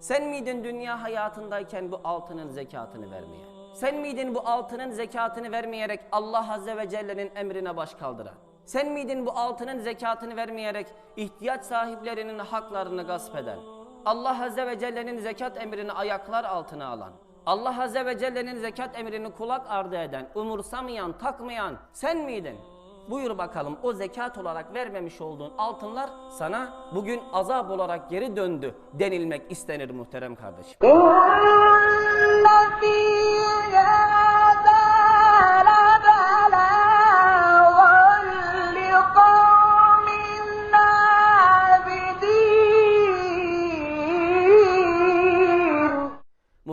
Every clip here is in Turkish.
Sen miydin dünya hayatındayken bu altının zekatını vermeyen? Sen miydin bu altının zekatını vermeyerek Allah Azze ve Celle'nin emrine baş kaldıran? Sen miydin bu altının zekatını vermeyerek ihtiyaç sahiplerinin haklarını gasp eden? Allah Azze ve Celle'nin zekat emrini ayaklar altına alan? Allah Azze ve Celle'nin zekat emrini kulak ardı eden, umursamayan, takmayan sen miydin? Buyur bakalım o zekat olarak vermemiş olduğun altınlar sana bugün azap olarak geri döndü denilmek istenir muhterem kardeşim.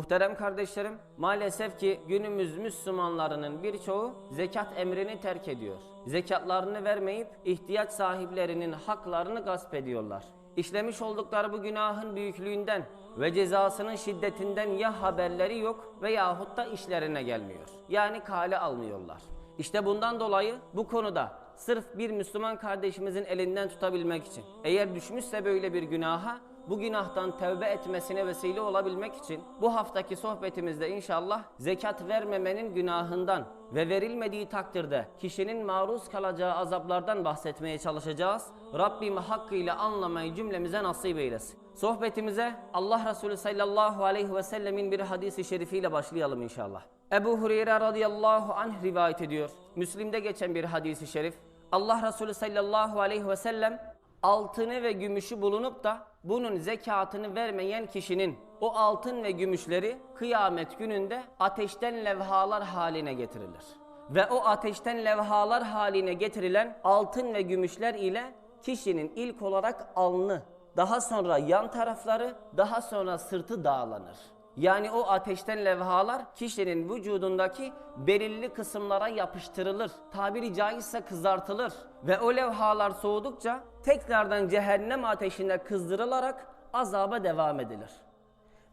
Muhterem kardeşlerim, maalesef ki günümüz Müslümanlarının birçoğu zekat emrini terk ediyor. Zekatlarını vermeyip ihtiyaç sahiplerinin haklarını gasp ediyorlar. İşlemiş oldukları bu günahın büyüklüğünden ve cezasının şiddetinden ya haberleri yok veyahut da işlerine gelmiyor. Yani kale almıyorlar. İşte bundan dolayı bu konuda sırf bir Müslüman kardeşimizin elinden tutabilmek için eğer düşmüşse böyle bir günaha bu günahtan tevbe etmesine vesile olabilmek için bu haftaki sohbetimizde inşallah zekat vermemenin günahından ve verilmediği takdirde kişinin maruz kalacağı azaplardan bahsetmeye çalışacağız. Rabbim hakkıyla anlamayı cümlemize nasip eylesin. Sohbetimize Allah Resulü sallallahu aleyhi ve sellemin bir hadisi şerifiyle başlayalım inşallah. Ebu Hureyre radıyallahu anh rivayet ediyor. Müslim'de geçen bir hadisi şerif. Allah Resulü sallallahu aleyhi ve sellem altını ve gümüşü bulunup da bunun zekatını vermeyen kişinin o altın ve gümüşleri kıyamet gününde ateşten levhalar haline getirilir. Ve o ateşten levhalar haline getirilen altın ve gümüşler ile kişinin ilk olarak alnı, daha sonra yan tarafları, daha sonra sırtı dağlanır. Yani o ateşten levhalar kişinin vücudundaki belirli kısımlara yapıştırılır. Tabiri caizse kızartılır. Ve o levhalar soğudukça tekrardan cehennem ateşine kızdırılarak azaba devam edilir.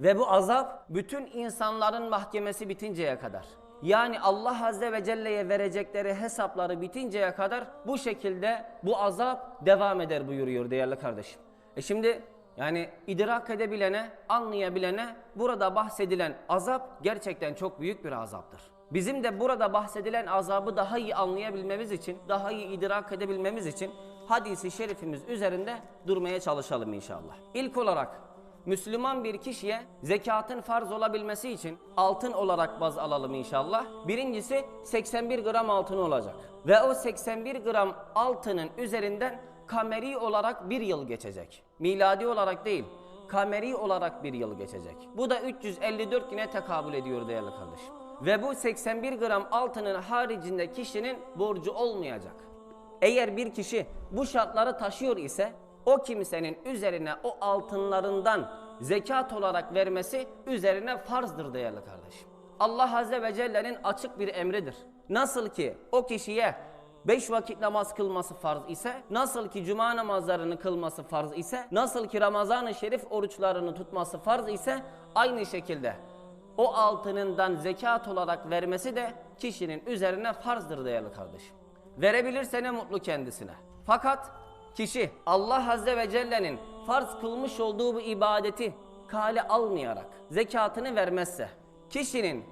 Ve bu azap bütün insanların mahkemesi bitinceye kadar. Yani Allah Azze ve Celle'ye verecekleri hesapları bitinceye kadar bu şekilde bu azap devam eder buyuruyor değerli kardeşim. E şimdi yani idrak edebilene, anlayabilene burada bahsedilen azap gerçekten çok büyük bir azaptır. Bizim de burada bahsedilen azabı daha iyi anlayabilmemiz için, daha iyi idrak edebilmemiz için hadisi şerifimiz üzerinde durmaya çalışalım inşallah. İlk olarak Müslüman bir kişiye zekatın farz olabilmesi için altın olarak baz alalım inşallah. Birincisi 81 gram altın olacak. Ve o 81 gram altının üzerinden kameri olarak bir yıl geçecek. Miladi olarak değil, kameri olarak bir yıl geçecek. Bu da 354 güne tekabül ediyor değerli kardeşim. Ve bu 81 gram altının haricinde kişinin borcu olmayacak. Eğer bir kişi bu şartları taşıyor ise o kimsenin üzerine o altınlarından zekat olarak vermesi üzerine farzdır değerli kardeşim. Allah Azze ve Celle'nin açık bir emridir. Nasıl ki o kişiye beş vakit namaz kılması farz ise, nasıl ki cuma namazlarını kılması farz ise, nasıl ki Ramazan-ı Şerif oruçlarını tutması farz ise aynı şekilde o altınından zekat olarak vermesi de kişinin üzerine farzdır değerli kardeşim. Verebilirse ne mutlu kendisine. Fakat kişi Allah Azze ve Celle'nin farz kılmış olduğu bu ibadeti kale almayarak zekatını vermezse, kişinin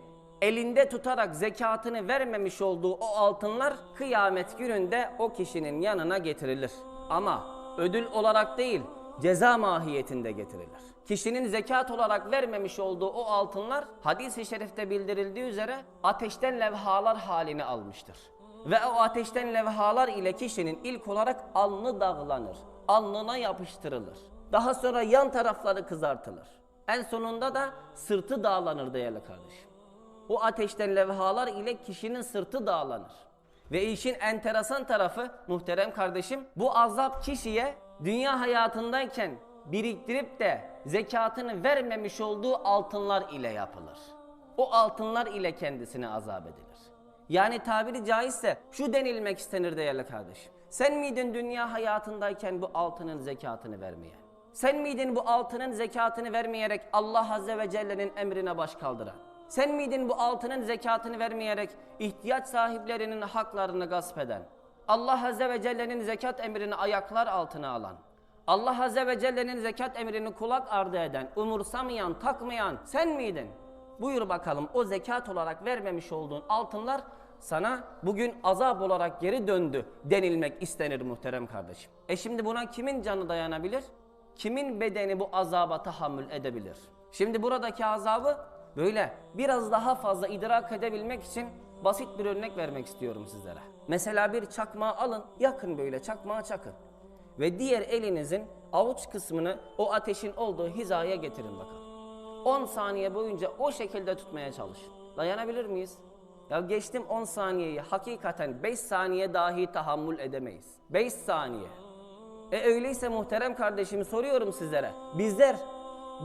elinde tutarak zekatını vermemiş olduğu o altınlar kıyamet gününde o kişinin yanına getirilir. Ama ödül olarak değil, ceza mahiyetinde getirilir. Kişinin zekat olarak vermemiş olduğu o altınlar hadis-i şerifte bildirildiği üzere ateşten levhalar halini almıştır. Ve o ateşten levhalar ile kişinin ilk olarak alnı dağlanır. Alnına yapıştırılır. Daha sonra yan tarafları kızartılır. En sonunda da sırtı dağlanır değerli kardeşim. O ateşten levhalar ile kişinin sırtı dağlanır. Ve işin enteresan tarafı muhterem kardeşim bu azap kişiye dünya hayatındayken biriktirip de zekatını vermemiş olduğu altınlar ile yapılır. O altınlar ile kendisine azap edilir. Yani tabiri caizse şu denilmek istenir değerli kardeşim. Sen miydin dünya hayatındayken bu altının zekatını vermeyen? Sen miydin bu altının zekatını vermeyerek Allah Azze ve Celle'nin emrine baş kaldıran? Sen miydin bu altının zekatını vermeyerek ihtiyaç sahiplerinin haklarını gasp eden? Allah Azze ve Celle'nin zekat emrini ayaklar altına alan? Allah Azze ve Celle'nin zekat emrini kulak ardı eden, umursamayan, takmayan sen miydin? Buyur bakalım o zekat olarak vermemiş olduğun altınlar sana bugün azap olarak geri döndü denilmek istenir muhterem kardeşim. E şimdi buna kimin canı dayanabilir? Kimin bedeni bu azaba tahammül edebilir? Şimdi buradaki azabı böyle biraz daha fazla idrak edebilmek için basit bir örnek vermek istiyorum sizlere. Mesela bir çakmağı alın, yakın böyle çakmağı çakın. Ve diğer elinizin avuç kısmını o ateşin olduğu hizaya getirin bakalım. 10 saniye boyunca o şekilde tutmaya çalışın. Dayanabilir miyiz? Ya geçtim 10 saniyeyi hakikaten 5 saniye dahi tahammül edemeyiz. 5 saniye. E öyleyse muhterem kardeşim soruyorum sizlere. Bizler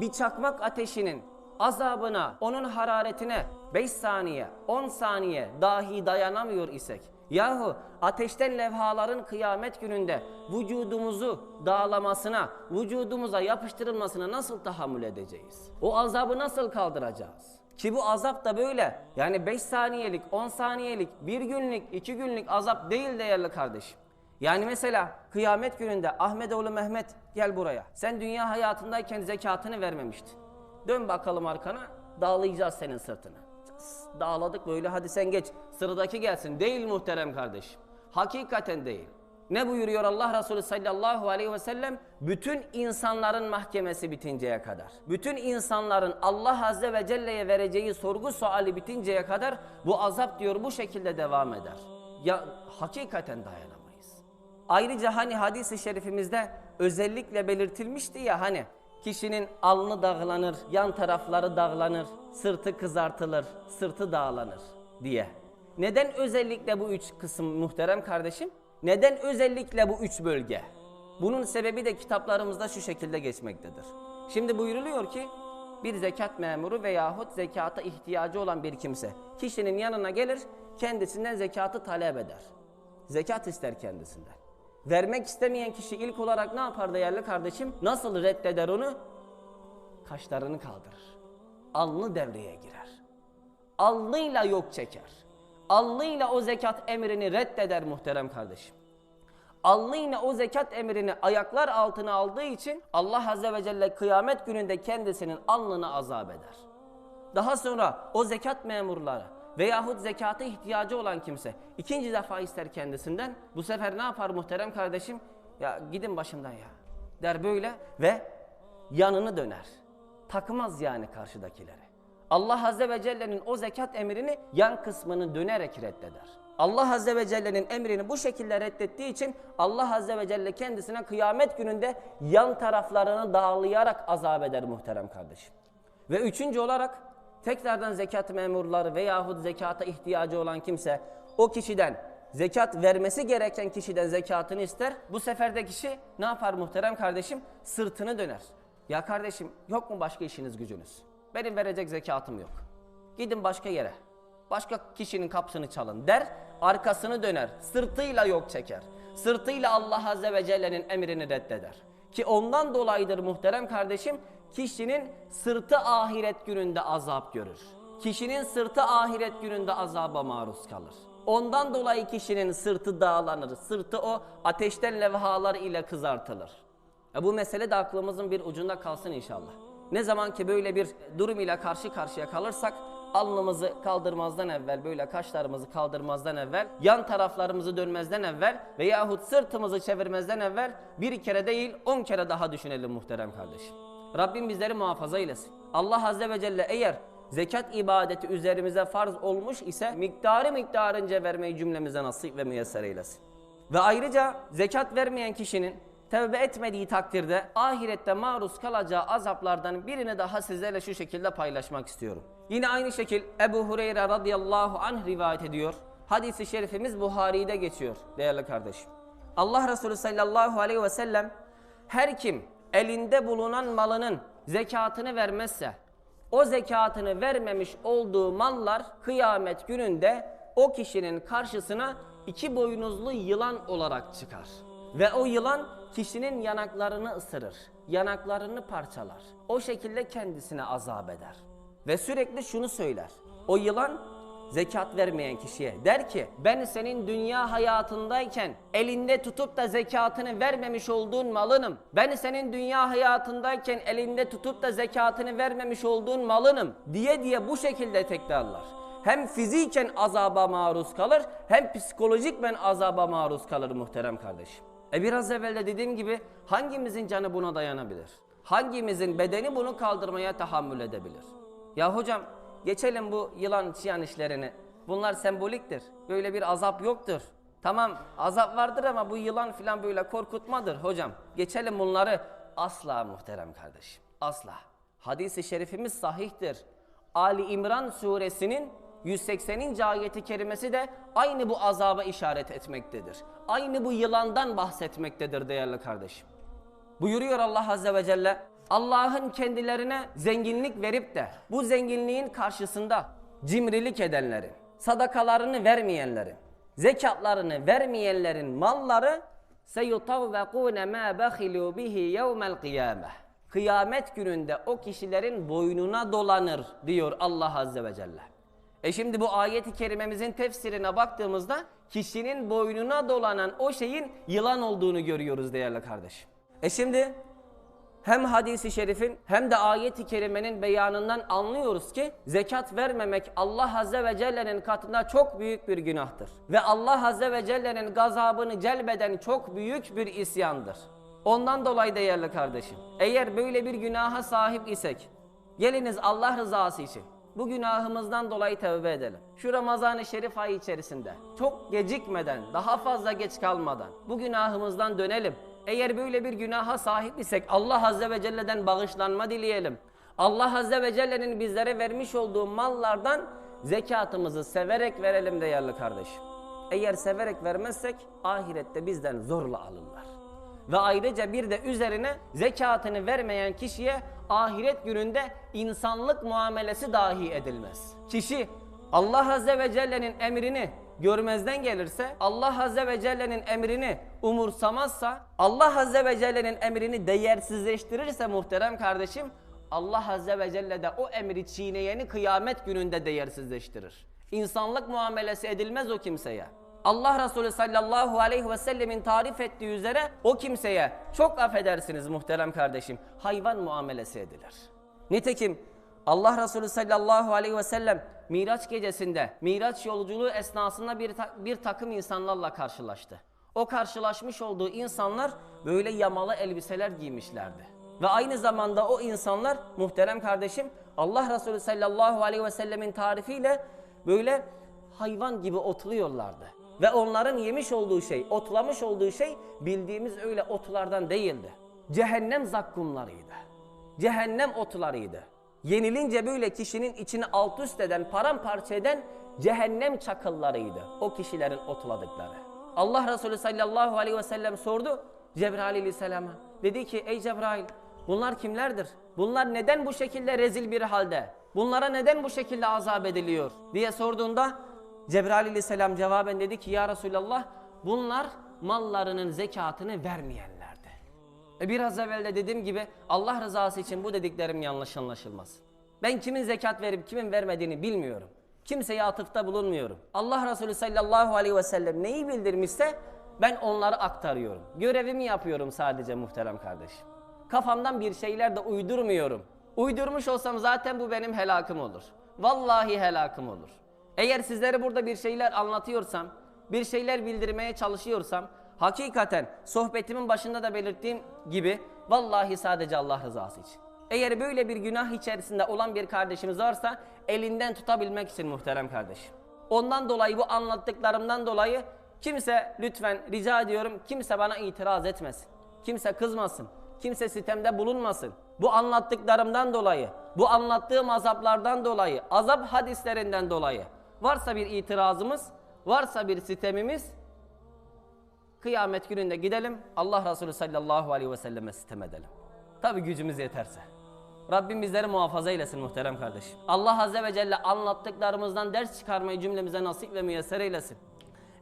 bir çakmak ateşinin azabına, onun hararetine 5 saniye, 10 saniye dahi dayanamıyor isek yahu ateşten levhaların kıyamet gününde vücudumuzu dağlamasına, vücudumuza yapıştırılmasına nasıl tahammül edeceğiz? O azabı nasıl kaldıracağız? Ki bu azap da böyle. Yani 5 saniyelik, 10 saniyelik, 1 günlük, 2 günlük azap değil değerli kardeşim. Yani mesela kıyamet gününde Ahmetoğlu Mehmet gel buraya. Sen dünya hayatındayken zekatını vermemiştin. Dön bakalım arkana dağlayacağız senin sırtını. Dağladık böyle hadi sen geç sıradaki gelsin. Değil muhterem kardeşim. Hakikaten değil. Ne buyuruyor Allah Resulü sallallahu aleyhi ve sellem? Bütün insanların mahkemesi bitinceye kadar. Bütün insanların Allah azze ve celle'ye vereceği sorgu suali bitinceye kadar bu azap diyor bu şekilde devam eder. Ya hakikaten dayanamayız. Ayrıca hani hadis-i şerifimizde özellikle belirtilmişti ya hani kişinin alnı dağlanır, yan tarafları dağlanır, sırtı kızartılır, sırtı dağlanır diye. Neden özellikle bu üç kısım muhterem kardeşim? Neden özellikle bu üç bölge? Bunun sebebi de kitaplarımızda şu şekilde geçmektedir. Şimdi buyuruluyor ki bir zekat memuru veyahut zekata ihtiyacı olan bir kimse kişinin yanına gelir kendisinden zekatı talep eder. Zekat ister kendisinden. Vermek istemeyen kişi ilk olarak ne yapar değerli kardeşim? Nasıl reddeder onu? Kaşlarını kaldırır. Alnı devreye girer. Alnıyla yok çeker. Alnıyla o zekat emrini reddeder muhterem kardeşim. Alnıyla o zekat emrini ayaklar altına aldığı için Allah Azze ve Celle kıyamet gününde kendisinin alnını azap eder. Daha sonra o zekat memurları veyahut zekata ihtiyacı olan kimse ikinci defa ister kendisinden bu sefer ne yapar muhterem kardeşim? Ya gidin başımdan ya der böyle ve yanını döner. Takmaz yani karşıdakileri. Allah Azze ve Celle'nin o zekat emrini yan kısmını dönerek reddeder. Allah Azze ve Celle'nin emrini bu şekilde reddettiği için Allah Azze ve Celle kendisine kıyamet gününde yan taraflarını dağlayarak azap eder muhterem kardeşim. Ve üçüncü olarak tekrardan zekat memurları veyahut zekata ihtiyacı olan kimse o kişiden zekat vermesi gereken kişiden zekatını ister. Bu sefer kişi ne yapar muhterem kardeşim? Sırtını döner. Ya kardeşim yok mu başka işiniz gücünüz? Benim verecek zekatım yok. Gidin başka yere. Başka kişinin kapısını çalın der. Arkasını döner. Sırtıyla yok çeker. Sırtıyla Allah Azze ve Celle'nin emrini reddeder. Ki ondan dolayıdır muhterem kardeşim kişinin sırtı ahiret gününde azap görür. Kişinin sırtı ahiret gününde azaba maruz kalır. Ondan dolayı kişinin sırtı dağlanır. Sırtı o ateşten levhalar ile kızartılır. E bu mesele de aklımızın bir ucunda kalsın inşallah. Ne zaman ki böyle bir durum ile karşı karşıya kalırsak alnımızı kaldırmazdan evvel böyle kaşlarımızı kaldırmazdan evvel yan taraflarımızı dönmezden evvel veyahut sırtımızı çevirmezden evvel bir kere değil on kere daha düşünelim muhterem kardeşim. Rabbim bizleri muhafaza eylesin. Allah Azze ve Celle eğer zekat ibadeti üzerimize farz olmuş ise miktarı miktarınca vermeyi cümlemize nasip ve müyesser eylesin. Ve ayrıca zekat vermeyen kişinin tevbe etmediği takdirde ahirette maruz kalacağı azaplardan birini daha sizlerle şu şekilde paylaşmak istiyorum. Yine aynı şekil Ebu Hureyre radıyallahu anh rivayet ediyor. Hadis-i şerifimiz Buhari'de geçiyor değerli kardeşim. Allah Resulü sallallahu aleyhi ve sellem her kim elinde bulunan malının zekatını vermezse o zekatını vermemiş olduğu mallar kıyamet gününde o kişinin karşısına iki boynuzlu yılan olarak çıkar. Ve o yılan kişinin yanaklarını ısırır, yanaklarını parçalar. O şekilde kendisine azap eder. Ve sürekli şunu söyler. O yılan zekat vermeyen kişiye der ki ben senin dünya hayatındayken elinde tutup da zekatını vermemiş olduğun malınım. Ben senin dünya hayatındayken elinde tutup da zekatını vermemiş olduğun malınım diye diye bu şekilde tekrarlar. Hem fiziken azaba maruz kalır hem psikolojikmen azaba maruz kalır muhterem kardeşim. E biraz evvel de dediğim gibi hangimizin canı buna dayanabilir? Hangimizin bedeni bunu kaldırmaya tahammül edebilir? Ya hocam geçelim bu yılan çiyan işlerini. Bunlar semboliktir. Böyle bir azap yoktur. Tamam azap vardır ama bu yılan filan böyle korkutmadır hocam. Geçelim bunları. Asla muhterem kardeşim. Asla. Hadis-i şerifimiz sahihtir. Ali İmran suresinin 180. ayeti kerimesi de aynı bu azaba işaret etmektedir. Aynı bu yılandan bahsetmektedir değerli kardeşim. Buyuruyor Allah Azze ve Celle. Allah'ın kendilerine zenginlik verip de bu zenginliğin karşısında cimrilik edenlerin, sadakalarını vermeyenlerin, zekatlarını vermeyenlerin malları seyutavvekûne mâ behilû bihi yevmel kıyâmeh. Kıyamet gününde o kişilerin boynuna dolanır diyor Allah Azze ve Celle. E şimdi bu ayeti kerimemizin tefsirine baktığımızda kişinin boynuna dolanan o şeyin yılan olduğunu görüyoruz değerli kardeşim. E şimdi hem hadisi şerifin hem de ayeti kerimenin beyanından anlıyoruz ki zekat vermemek Allah Azze ve Celle'nin katında çok büyük bir günahtır. Ve Allah Azze ve Celle'nin gazabını celbeden çok büyük bir isyandır. Ondan dolayı değerli kardeşim eğer böyle bir günaha sahip isek geliniz Allah rızası için bu günahımızdan dolayı tövbe edelim. Şu Ramazan-ı Şerif ayı içerisinde çok gecikmeden, daha fazla geç kalmadan bu günahımızdan dönelim. Eğer böyle bir günaha sahip isek Allah Azze ve Celle'den bağışlanma dileyelim. Allah Azze ve Celle'nin bizlere vermiş olduğu mallardan zekatımızı severek verelim değerli kardeşim. Eğer severek vermezsek ahirette bizden zorla alırlar. Ve ayrıca bir de üzerine zekatını vermeyen kişiye ahiret gününde insanlık muamelesi dahi edilmez. Kişi Allah Azze ve Celle'nin emrini görmezden gelirse, Allah Azze ve Celle'nin emrini umursamazsa, Allah Azze ve Celle'nin emrini değersizleştirirse muhterem kardeşim, Allah Azze ve Celle de o emri çiğneyeni kıyamet gününde değersizleştirir. İnsanlık muamelesi edilmez o kimseye. Allah Resulü sallallahu aleyhi ve sellemin tarif ettiği üzere o kimseye çok affedersiniz muhterem kardeşim hayvan muamelesi edilir. Nitekim Allah Resulü sallallahu aleyhi ve sellem Miraç gecesinde Miraç yolculuğu esnasında bir, ta- bir takım insanlarla karşılaştı. O karşılaşmış olduğu insanlar böyle yamalı elbiseler giymişlerdi. Ve aynı zamanda o insanlar muhterem kardeşim Allah Resulü sallallahu aleyhi ve sellemin tarifiyle böyle hayvan gibi otluyorlardı. Ve onların yemiş olduğu şey, otlamış olduğu şey bildiğimiz öyle otlardan değildi. Cehennem zakkumlarıydı. Cehennem otlarıydı. Yenilince böyle kişinin içini alt üst eden, paramparça eden cehennem çakıllarıydı. O kişilerin otladıkları. Allah Resulü sallallahu aleyhi ve sellem sordu Cebrail aleyhisselama. Dedi ki ey Cebrail bunlar kimlerdir? Bunlar neden bu şekilde rezil bir halde? Bunlara neden bu şekilde azap ediliyor? diye sorduğunda Cebrail aleyhisselam cevaben dedi ki ya Resulallah bunlar mallarının zekatını vermeyenlerdi. E biraz evvel de dediğim gibi Allah rızası için bu dediklerim yanlış anlaşılmaz. Ben kimin zekat verip kimin vermediğini bilmiyorum. Kimseye atıfta bulunmuyorum. Allah Resulü sallallahu aleyhi ve sellem neyi bildirmişse ben onları aktarıyorum. Görevimi yapıyorum sadece muhterem kardeşim. Kafamdan bir şeyler de uydurmuyorum. Uydurmuş olsam zaten bu benim helakım olur. Vallahi helakım olur. Eğer sizlere burada bir şeyler anlatıyorsam, bir şeyler bildirmeye çalışıyorsam, hakikaten sohbetimin başında da belirttiğim gibi vallahi sadece Allah rızası için. Eğer böyle bir günah içerisinde olan bir kardeşimiz varsa elinden tutabilmek için muhterem kardeşim. Ondan dolayı bu anlattıklarımdan dolayı kimse lütfen rica ediyorum kimse bana itiraz etmesin. Kimse kızmasın. Kimse sitemde bulunmasın. Bu anlattıklarımdan dolayı, bu anlattığım azaplardan dolayı, azap hadislerinden dolayı varsa bir itirazımız, varsa bir sitemimiz kıyamet gününde gidelim Allah Resulü sallallahu aleyhi ve selleme sitem edelim. Tabi gücümüz yeterse. Rabbim bizleri muhafaza eylesin muhterem kardeşim. Allah Azze ve Celle anlattıklarımızdan ders çıkarmayı cümlemize nasip ve müyesser eylesin.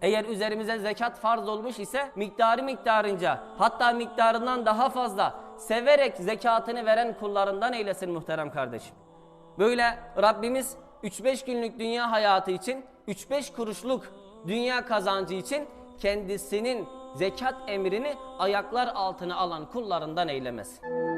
Eğer üzerimize zekat farz olmuş ise miktarı miktarınca hatta miktarından daha fazla severek zekatını veren kullarından eylesin muhterem kardeşim. Böyle Rabbimiz 3-5 günlük dünya hayatı için, 3-5 kuruşluk dünya kazancı için kendisinin zekat emrini ayaklar altına alan kullarından eylemesin.